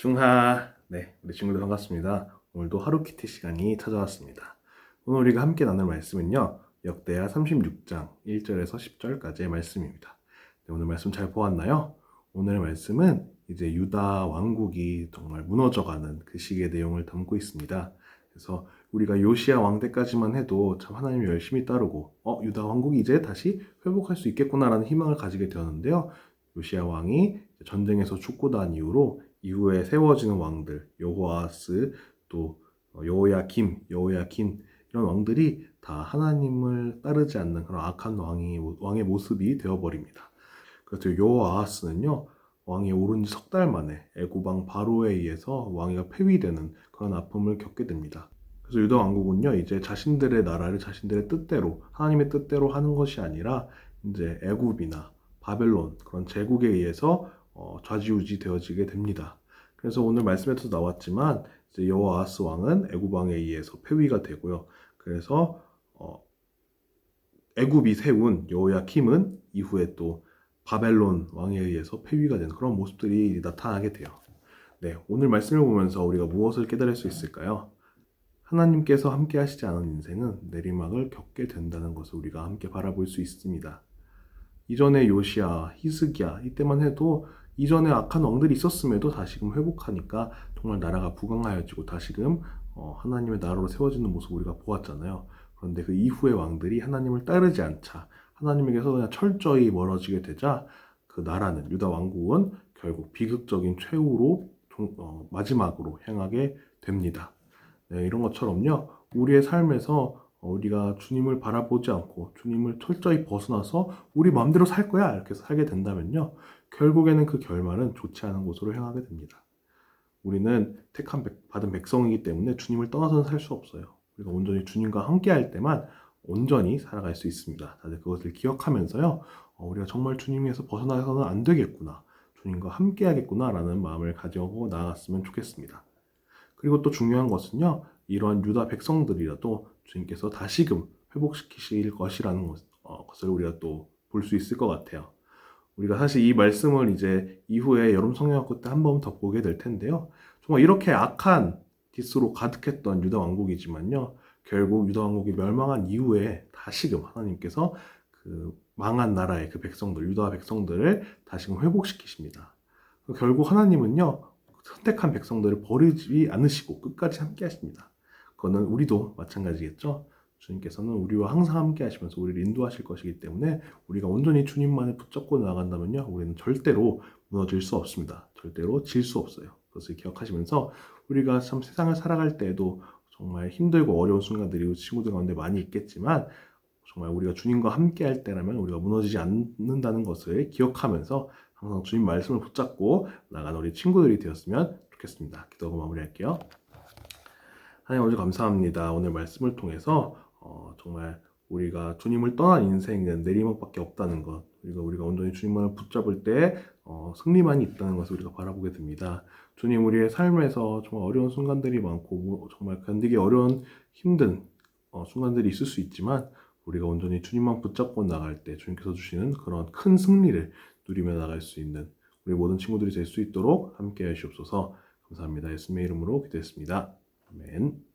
중하 네 우리 친구들 반갑습니다. 오늘도 하루키티 시간이 찾아왔습니다. 오늘 우리가 함께 나눌 말씀은요 역대하 36장 1절에서 10절까지의 말씀입니다. 네, 오늘 말씀 잘 보았나요? 오늘의 말씀은 이제 유다 왕국이 정말 무너져가는 그 시기의 내용을 담고 있습니다. 그래서 우리가 요시아 왕 때까지만 해도 참 하나님을 열심히 따르고 어 유다 왕국이 이제 다시 회복할 수 있겠구나라는 희망을 가지게 되었는데요. 요시아 왕이 전쟁에서 죽고 난 이후로 이후에 세워지는 왕들 여호아스 또 여호야김, 여호야킨 이런 왕들이 다 하나님을 따르지 않는 그런 악한 왕이 왕의 모습이 되어버립니다. 그래서 여호아스는요 왕이 오른 지 석 달 만에 애고방 바로에 의해서 왕위가 폐위되는 그런 아픔을 겪게 됩니다. 그래서 유다 왕국은요 이제 자신들의 나라를 자신들의 뜻대로 하나님의 뜻대로 하는 것이 아니라 이제 애굽이나 바벨론 그런 제국에 의해서 어, 좌지우지 되어지게 됩니다. 그래서 오늘 말씀에도 나왔지만 이제 여호아스 왕은 애굽 왕에 의해서 폐위가 되고요. 그래서 어, 애굽이 세운 여호야킴은 이후에 또 바벨론 왕에 의해서 폐위가 되는 그런 모습들이 나타나게 돼요. 네, 오늘 말씀을 보면서 우리가 무엇을 깨달을 수 있을까요? 하나님께서 함께 하시지 않은 인생은 내리막을 겪게 된다는 것을 우리가 함께 바라볼 수 있습니다. 이전에 요시아, 히스기야 이때만 해도 이전에 악한 왕들이 있었음에도 다시금 회복하니까 정말 나라가 부강하여지고 다시금 어, 하나님의 나라로 세워지는 모습을 우리가 보았잖아요. 그런데 그 이후의 왕들이 하나님을 따르지 않자 하나님에게서 그냥 철저히 멀어지게 되자 그 나라는 유다 왕국은 결국 비극적인 최후로 어, 마지막으로 향하게 됩니다. 네, 이런 것처럼요. 우리의 삶에서 우리가 주님을 바라보지 않고 주님을 철저히 벗어나서 우리 마음대로 살 거야 이렇게 살게 된다면요. 결국에는 그 결말은 좋지 않은 곳으로 향하게 됩니다. 우리는 택한 백, 받은 백성이기 때문에 주님을 떠나서는 살 수 없어요. 우리가 온전히 주님과 함께 할 때만 온전히 살아갈 수 있습니다. 다들 그것을 기억하면서요. 어, 우리가 정말 주님에서 벗어나서는 안 되겠구나. 주님과 함께 하겠구나 라는 마음을 가지고 나아갔으면 좋겠습니다. 그리고 또 중요한 것은요. 이러한 유다 백성들이라도 주님께서 다시금 회복시키실 것이라는 것, 어, 것을 우리가 또 볼 수 있을 것 같아요. 우리가 사실 이 말씀을 이제 이후에 여름 성경학교 때 한 번 더 보게 될 텐데요. 정말 이렇게 악한 디스로 가득했던 유다 왕국이지만요. 결국 유다 왕국이 멸망한 이후에 다시금 하나님께서 그 망한 나라의 그 백성들, 유다 백성들을 다시금 회복시키십니다. 결국 하나님은요, 선택한 백성들을 버리지 않으시고 끝까지 함께 하십니다. 그거는 우리도 마찬가지겠죠. 주님께서는 우리와 항상 함께 하시면서 우리를 인도하실 것이기 때문에 우리가 온전히 주님만을 붙잡고 나간다면요. 우리는 절대로 무너질 수 없습니다. 절대로 질 수 없어요. 그것을 기억하시면서 우리가 참 세상을 살아갈 때에도 정말 힘들고 어려운 순간들이 친구들 가운데 많이 있겠지만 정말 우리가 주님과 함께 할 때라면 우리가 무너지지 않는다는 것을 기억하면서 항상 주님 말씀을 붙잡고 나가는 우리 친구들이 되었으면 좋겠습니다. 기도하고 마무리할게요. 하나님 아버지 감사합니다. 오늘 말씀을 통해서 어, 정말 우리가 주님을 떠난 인생은 내리막밖에 없다는 것, 우리가 우리가 온전히 주님만을 붙잡을 때 어, 승리만이 있다는 것을 우리가 바라보게 됩니다. 주님 우리의 삶에서 정말 어려운 순간들이 많고 정말 견디기 어려운 힘든 어, 순간들이 있을 수 있지만 우리가 온전히 주님만 붙잡고 나갈 때 주님께서 주시는 그런 큰 승리를 누리며 나갈 수 있는 우리 모든 친구들이 될 수 있도록 함께 하시옵소서 감사합니다. 예수님의 이름으로 기도했습니다. 아멘.